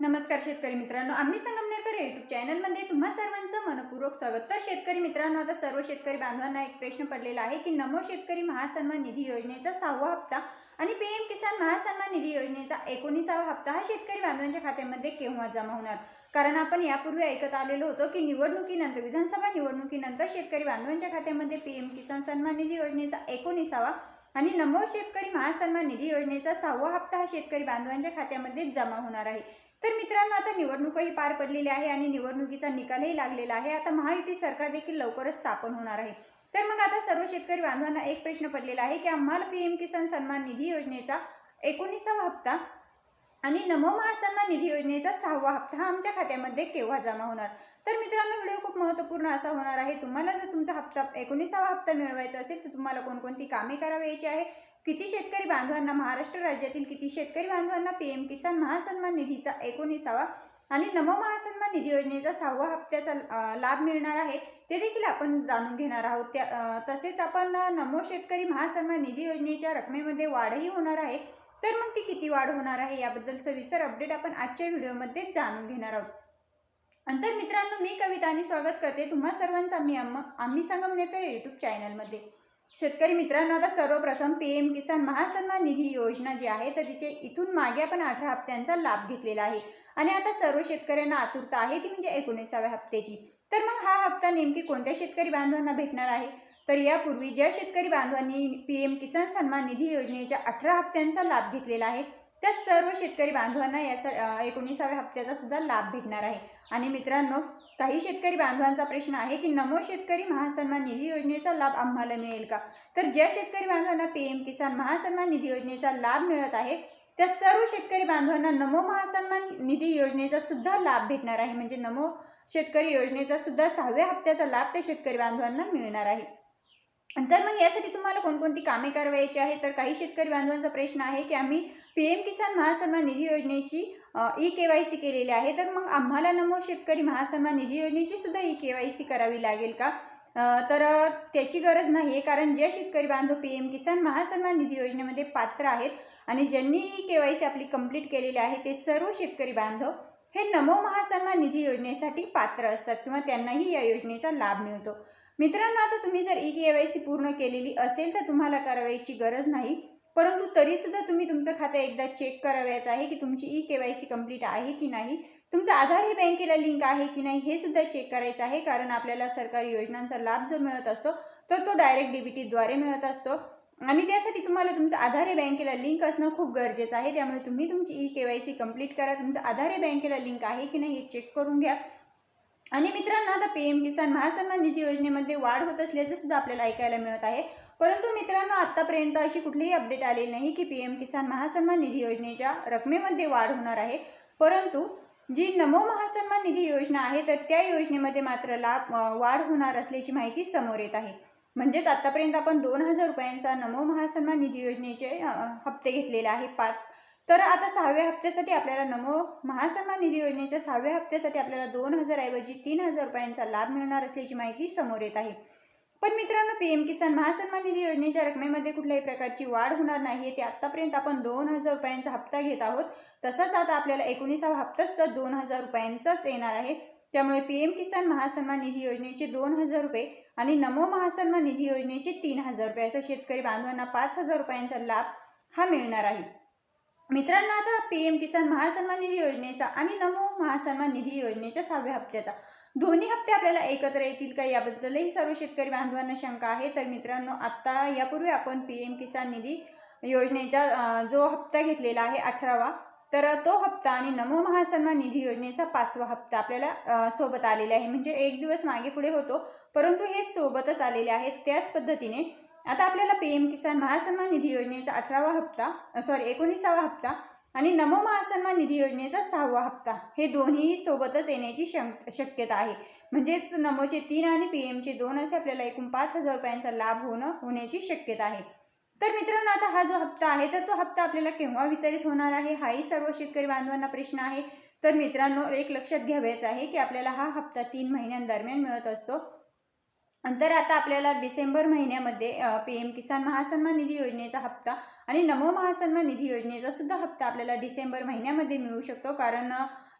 नमस्कार शेतकरी मित्रांनो आम्ही संगमनेरकर युट्यूब चॅनलमध्ये तुम्हा सर्वांचं मनपूर्वक स्वागत. तर शेतकरी मित्रांनो आता सर्व शेतकरी बांधवांना एक प्रश्न पडलेला आहे की नमो शेतकरी महासन्मान निधी योजनेचा सहावा हप्ता आणि पी एम किसान महासन्मान निधी योजनेचा एकोणीसावा हप्ता हा शेतकरी बांधवांच्या खात्यामध्ये केव्हा जमा होणार? कारण आपण यापूर्वी ऐकत आलेलो होतो की निवडणुकीनंतर विधानसभा निवडणुकीनंतर शेतकरी बांधवांच्या खात्यामध्ये पी एम किसान सन्मान निधी योजनेचा एकोणीसावा आणि नमो शेतकरी महासन्मान निधी योजनेचा सहावा हप्ता हा शेतकरी बांधवांच्या खात्यामध्ये जमा होणार आहे. तर मित्रांनो आता निवडणूकही पार पडलेली आहे आणि निवडणुकीचा निकालही लागलेला आहे. आता महायुती सरकार देखील लवकरच स्थापन होणार आहे. तर मग आता सर्व शेतकरी बांधवांना एक प्रश्न पडलेला आहे की आम्हाला पी एम किसान सन्मान निधी योजनेचा एकोणीसावा हप्ता आणि नमो महासन्मान निधी योजनेचा सहावा हप्ता हा आमच्या खात्यामध्ये केव्हा जमा होणार? तर मित्रांनो व्हिडिओ खूप महत्त्वपूर्ण असा होणार आहे. तुम्हाला जर तुमचा हप्ता एकोणीसावा हप्ता मिळवायचा असेल तर तुम्हाला कोणकोणती कामे करावयाची आहे किती शेतकरी बांधवांना महाराष्ट्र राज्यातील किती शेतकरी बांधवांना पी एम किसान महासन्मान निधीचा एकोणीसावा आणि नमो महासन्मान निधी योजनेचा सहावा हप्त्याचा लाभ मिळणार आहे ते देखील आपण जाणून घेणार आहोत. त्या तसेच आपण नमो शेतकरी महासन्मान निधी योजनेच्या रकमेमध्ये वाढही होणार आहे. तर मग ती किती वाढ होणार आहे याबद्दल सविस्तर अपडेट आपण आजच्या व्हिडिओमध्ये जाणून घेणार आहोत. अंतर मित्रांनो मी कविता आणि स्वागत करते तुम्हा सर्वांचा. आम्ही आम्हा आम्ही संगमनेरकर यूट्यूब चॅनलमध्ये शेतकरी मित्रांनो आता सर्वप्रथम पी एम किसान महासन्मान निधी योजना जी आहे तर तिचे इथून मागे आपण अठरा हप्त्यांचा लाभ घेतलेला आहे. आणि आता सर्व शेतकऱ्यांना आतुरता आहे ती म्हणजे एकोणीसाव्या हप्त्याची. तर मग हा हप्ता नेमकी कोणत्या शेतकरी बांधवांना भेटणार आहे? तर यापूर्वी ज्या शेतकरी बांधवांनी पी एम किसान सन्मान निधी योजनेच्या अठरा हप्त्यांचा लाभ घेतलेला आहे त्या सर्व शेतकरी बांधवांना याचा एकोणीसाव्या हप्त्याचा सुद्धा लाभ भेटणार आहे. आणि मित्रांनो काही शेतकरी बांधवांचा प्रश्न आहे की नमो शेतकरी महासन्मान निधी योजनेचा लाभ आम्हाला मिळेल का? तर ज्या शेतकरी बांधवांना पी एम किसान महासन्मान निधी योजनेचा लाभ मिळत आहे त्या सर्व शेतकरी बांधवांना नमो महासन्मान निधी योजनेचा सुद्धा लाभ भेटणार आहे. म्हणजे नमो शेतकरी योजनेचा सुद्धा सहाव्या हप्त्याचा लाभ त्या शेतकरी बांधवांना मिळणार आहे. तर मग यासाठी तुम्हाला कोणकोणती कामे करवायची आहे तर काही शेतकरी बांधवांचा प्रश्न आहे की आम्ही पी एम किसान महासन्मान निधी योजनेची ई के वाय सी केलेली आहे. तर मग आम्हाला नमो शेतकरी महासन्मान निधी योजनेची सुद्धा ई के वाय सी करावी लागेल का? तर त्याची गरज नाही आहे कारण जे शेतकरी बांधव पी एम किसान महासन्मान निधी योजनेमध्ये पात्र आहेत आणि ज्यांनी ई के वाय सी आपली कंप्लीट केलेली आहे ते सर्व शेतकरी बांधव हे नमो महासन्मान निधी योजनेसाठी पात्र असतात किंवा त्यांनाही या योजनेचा लाभ मिळतो. मित्रांनो आता तुम्ही जर ई के वाय सी पूर्ण केलेली असेल तर तुम्हाला करावयाची गरज नाही. परंतु तरीसुद्धा तुम्ही तुमचं खातं एकदा चेक करावायचं आहे की तुमची E K Y C complete आहे की नाही. तुमचं आधार हे बँकेला लिंक आहे की नाही हे सुद्धा चेक करायचं आहे कारण आपल्याला सरकारी योजनांचा लाभ जो मिळत असतो तर तो डायरेक्ट डी बी मिळत असतो. आणि त्यासाठी तुम्हाला तुमचं आधार हे बँकेला लिंक असणं खूप गरजेचं आहे. त्यामुळे तुम्ही तुमची E K Y C complete करा. तुमचं आधार हे बँकेला लिंक आहे की नाही हे चेक करून घ्या. आणि मित्रांनो आता पी एम किसान महासन्मान निधी योजनेमध्ये वाढ होत असल्याचं सुद्धा आपल्याला ऐकायला मिळत आहे. परंतु मित्रांनो आत्तापर्यंत अशी कुठलीही अपडेट आलेली नाही की पी एम किसान महासन्मान निधी योजनेच्या रकमेमध्ये वाढ होणार आहे. परंतु जी नमो महासन्मान निधी योजना आहे तर त्या योजनेमध्ये मात्र लाभ वाढ होणार असल्याची माहिती समोर येत आहे. म्हणजेच आत्तापर्यंत आपण दोन हजार रुपयांचा नमो महासन्मान निधी योजनेचे हप्ते घेतलेले आहे पाच तर आता सहाव्या हप्त्यासाठी आपल्याला नमो महासन्मान निधी योजनेच्या सहाव्या हप्त्यासाठी आपल्याला दोन हजारऐवजी तीन हजार रुपयांचा लाभ मिळणार असल्याची माहिती समोर येत आहे. पण मित्रांनो पी एम किसान महासन्मान निधी योजनेच्या रकमेमध्ये कुठल्याही प्रकारची वाढ होणार नाही ते आत्तापर्यंत आपण दोन हजार रुपयांचा हप्ता घेत आहोत. तसाच आता आपल्याला एकोणीसावा हप्ता सुद्धा दोन हजार रुपयांचाच येणार आहे. त्यामुळे पी एम किसान महासन्मान निधी योजनेचे दोन हजार रुपये आणि नमो महासन्मान निधी योजनेचे तीन हजार रुपये असं शेतकरी बांधवांना पाच हजार रुपयांचा लाभ हा मिळणार आहे. मित्रांनो आता पी एम किसान महासन्मान निधी योजनेचा आणि नमो महासन्मान निधी योजनेच्या सहाव्या हप्त्याचा. दोन्ही हप्ते आपल्याला एकत्र येतील का याबद्दलही सर्व शेतकरी बांधवांना शंका आहे. तर मित्रांनो आत्ता यापूर्वी आपण पी एम किसान निधी योजनेचा जो हप्ता घेतलेला आहे अठरावा तर तो हप्ता आणि नमो महासन्मान निधी योजनेचा पाचवा हप्ता आपल्याला सोबत आलेला आहे. म्हणजे एक दिवस मागे पुढे होतो परंतु हे सोबतच आलेले आहेत. त्याच पद्धतीने आता आपल्याला पी एम किसान महासन्मान निधी योजनेचा अठरावा हप्ता सॉरी एकोणीसावा हप्ता आणि नमो महासन्मान निधी योजनेचा सहावा हप्ता हे दोन्ही सोबतच येण्याची शक्यता आहे. म्हणजेच नमोचे तीन आणि पी एमचे दोन असे आपल्याला एकूण पाच हजार रुपयांचा लाभ होणं होण्याची शक्यता आहे. तर मित्रांनो आता हा जो हप्ता आहे तर तो हप्ता आपल्याला केव्हा वितरित होणार आहे हाही सर्व शेतकरी बांधवांना प्रश्न आहे. तर मित्रांनो एक लक्षात घ्यावायचं आहे की आपल्याला हा हप्ता तीन महिन्यांदरम्यान मिळत असतो. तर आता आपल्याला डिसेंबर महिन्यामध्ये पी एम किसान महासन्मान निधी योजनेचा हप्ता आणि नमो महासन्मान निधी योजनेचा सुद्धा हप्ता आपल्याला डिसेंबर महिन्यामध्ये मिळू शकतो. कारण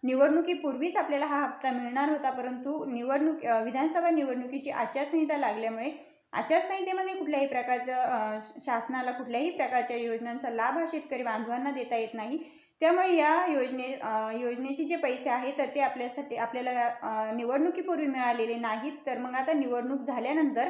निवडणुकीपूर्वीच आपल्याला हा हप्ता मिळणार होता. परंतु निवडणूक विधानसभा निवडणुकीची आचारसंहिता लागल्यामुळे आचारसंहितेमध्ये कुठल्याही प्रकारचं शासनाला कुठल्याही प्रकारच्या योजनांचा लाभ हा शेतकरी बांधवांना देता येत नाही. त्यामुळे या योजने योजनेचे जे पैसे आहेत तर ते आपल्यासाठी आपल्याला निवडणुकीपूर्वी मिळालेले नाहीत. तर मग आता निवडणूक झाल्यानंतर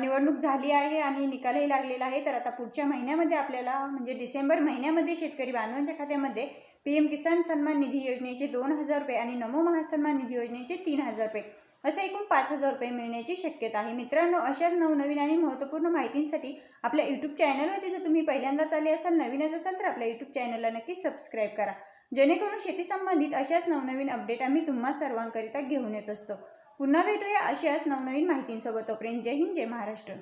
निवडणूक झाली आहे आणि निकालही लागलेला आहे तर आता पुढच्या महिन्यामध्ये आपल्याला म्हणजे डिसेंबर महिन्यामध्ये शेतकरी बांधवांच्या खात्यामध्ये पी एम किसान सन्मान निधी योजनेचे दोन हजार रुपये आणि नमो महासन्मान निधी योजनेचे तीन हजार रुपये. असे एकूण पाच हजार रुपये मिळण्याची शक्यता आहे. मित्रांनो अशाच नवनवीन आणि महत्त्वपूर्ण माहितींसाठी आपल्या यूट्यूब चॅनलवरती जर तुम्ही पहिल्यांदाच आले असाल नवीनच असाल तर आपल्या यूट्यूब चॅनलला नक्की सबस्क्राईब करा. जेणेकरून शेती संबंधित अशाच नवनवीन अपडेट आम्ही तुम्हा सर्वांकरिता घेऊन येत असतो. पुन्हा भेटूया अशाच नवनवीन माहितींसोबत. तोपर्यंत जय हिंद जय महाराष्ट्र.